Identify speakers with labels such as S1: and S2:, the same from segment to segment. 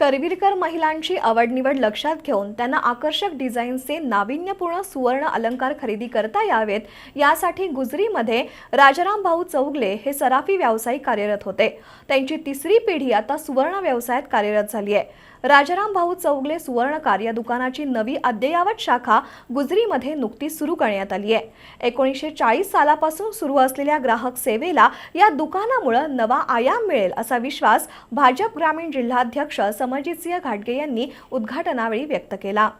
S1: करवीरकर महिलांची आवडनिवड लक्षात घेऊन त्यांना आकर्षक डिझाईन्सचे नाविन्यपूर्ण सुवर्ण अलंकार खरेदी करता यावेत. यासाठी गुजरीमध्ये राजाराम भाऊ चौगले हे सराफी व्यावसायिक कार्यरत होते. त्यांची तिसरी पिढी आता सुवर्ण व्यवसायात कार्यरत झाली आहे. राजाराम भाऊ चौगले सुवर्णकार या दुकानाची नवी अद्ययावत शाखा गुजरीमध्ये नुकतीच सुरू करण्यात आली आहे. एकोणीसशे चाळीस सालापासून सुरू असलेल्या ग्राहक सेवेला या दुकानामुळे नवा आयाम मिळेल असा विश्वास भाजप ग्रामीण जिल्हाध्यक्ष अमरजितसिंह घाटगे यांनी उद्घाटनावेळी व्यक्त केला.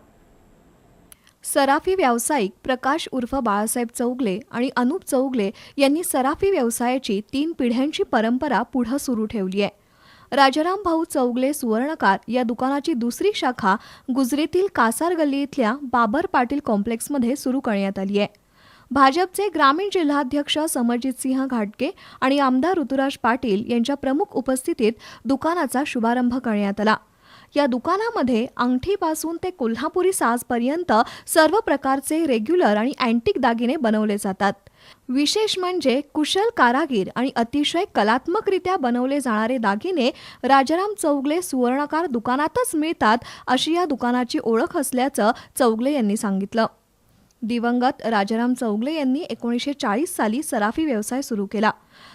S1: सराफी व्यावसायिक प्रकाश उर्फ बाळासाहेब चौगले आणि अनुप चौगले यांनी सराफी व्यवसायाची तीन पिढ्यांची परंपरा पुढं सुरू ठेवली आहे. राजाराम भाऊ चौगले सुवर्णकार या दुकानाची दुसरी शाखा गुजरेतील कासार गल्ली इथल्या बाबर पाटील कॉम्प्लेक्समध्ये सुरू करण्यात आली आहे. भाजपचे ग्रामीण जिल्हाध्यक्ष समरजितसिंह घाटगे आणि आमदार ऋतुराज पाटील यांच्या प्रमुख उपस्थितीत दुकानाचा शुभारंभ करण्यात आला. या दुकानामध्ये अंगठीपासून ते कोल्हापुरी साजपर्यंत सर्व प्रकारचे रेग्युलर आणि अँटिक दागिने बनवले जातात. विशेष म्हणजे कुशल कारागीर आणि अतिशय कलात्मकरित्या बनवले जाणारे दागिने राजाराम चौगले सुवर्णकार दुकानातच मिळतात अशी या दुकानाची ओळख असल्याचं चौगले यांनी सांगितलं. दिवंगत राजाराम चौगले यांनी एकोणीसशे चाळीस साली सराफी व्यवसाय सुरू केला.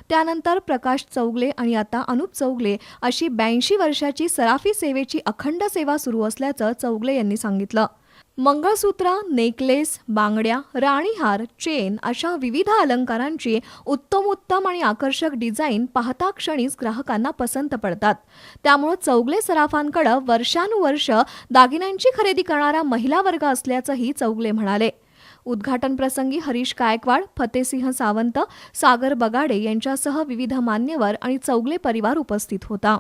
S1: त्यानंतर प्रकाश चौगले आणि आता अनुप चौगले अशी ब्याऐंशी वर्षाची सराफी सेवेची अखंड सेवा सुरू असल्याचं चौगले यांनी सांगितलं. मंगळसूत्र नेकलेस बांगड्या राणीहार चेन अशा विविध अलंकारांची उत्तमोत्तम आणि आकर्षक डिझाईन पाहता क्षणीच ग्राहकांना पसंत पडतात. त्यामुळे चौगले सराफांकडे वर्षानुवर्ष दागिन्यांची खरेदी करणारा महिला वर्ग असल्याचंही चौगले म्हणाले. उद्घाटन प्रसंगी हरीश गायकवाड फतेसिंह सावंत सागर बगाडे यांच्यासह विविध मान्यवर आणि चौगले परिवार उपस्थित होता.